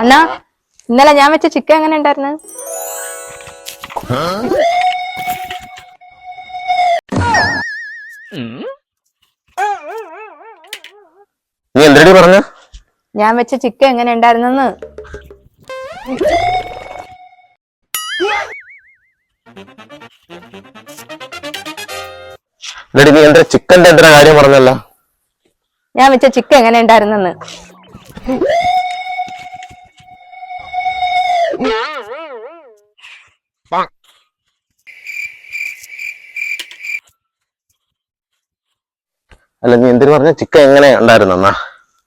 അണ്ണാ ഇന്നലെ ഞാൻ വെച്ച ചിക്കൻ എങ്ങനെ ഉണ്ടായിരുന്നു? നീ എന്തരടി പറഞ്ഞ? ഞാൻ വെച്ച ചിക്കൻ എങ്ങനെ ഉണ്ടായിരുന്നെന്ന്. എടി നീ എന്താ ചിക്കന്റെ എന്തിനാ കാര്യം പറഞ്ഞല്ല ഞാൻ വെച്ച ചിക്കൻ എങ്ങനെ ഉണ്ടായിരുന്നെന്ന്. അല്ല നീ എന്തിനു പറഞ്ഞ? ചിക്കൻ എങ്ങനെ ഉണ്ടായിരുന്നു അന്നാ?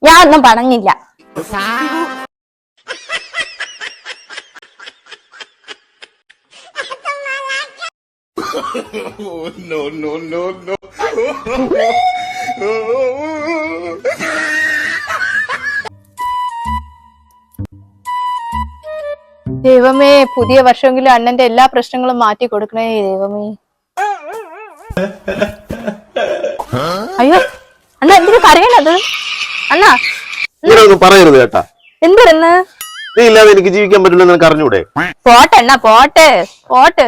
ഞാൻ ഒന്നും പറഞ്ഞില്ല. ദൈവമേ പുതിയ വർഷമെങ്കിലും അണ്ണന്റെ എല്ലാ പ്രശ്നങ്ങളും മാറ്റി കൊടുക്കണേ ദൈവമേ. അയ്യോ അണ്ണ എന്തിനു പറയണത് അണ്ണാ പറയരുത് കേട്ടാ എന്തിരുന്ന് നീ ഇല്ലാതെ എനിക്ക് ജീവിക്കാൻ പറ്റില്ല നിനക്ക് അറിഞ്ഞൂടെ? പോട്ടെ അണ്ണ പോട്ടെ പോട്ടെ.